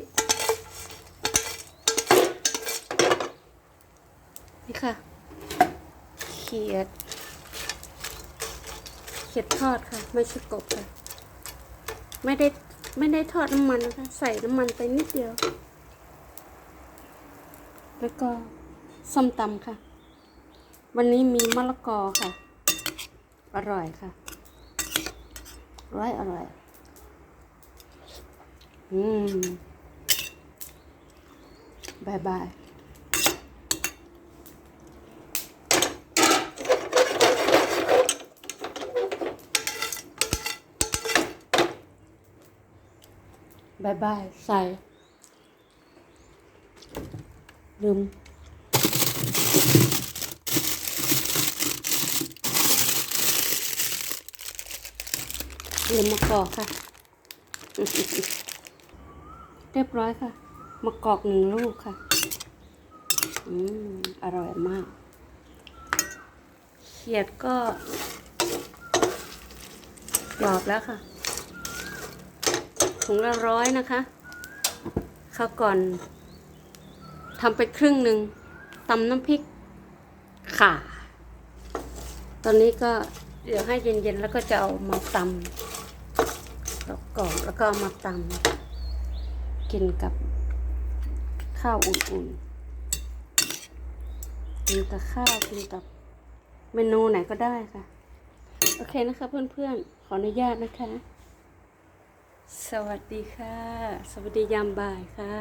ยนี่ค่ะ เขียด เขียดทอดค่ะ ไม่ใช่กบค่ะ ไม่ได้ไม่ได้ทอดน้ำมันนะคะ ใส่น้ำมันไปนิดเดียว แล้วก็ส้มตำค่ะ วันนี้มีมะละกอค่ะ อร่อยค่ะร่อยอร่อย อืม บายบายบายบาย ใส่ ลืม ลืมมะกอกค่ะ เรียบร้อยค่ะ มะกอกหนึ่งลูกค่ะ อืม อร่อยมาก เขียดก็กรอบแล้วค่ะ ถุงละร้อยนะคะ ข้าวก่อนทำไปครึ่งหนึ่งตำน้ำพริกข่าตอนนี้ก็เดี๋ยวให้เย็นๆ แล้วก็จะเอามาตำแล้วกรอบแล้วก็เอามาตำกินกับ ข้าวอุ่นๆกินกับข้าวกินกับเมนูไหนก็ได้ค่ะ โอเคนะคะเพื่อนๆ ขออนุญาตนะคะ สวัสดีค่ะ สวัสดียามบ่ายค่ะ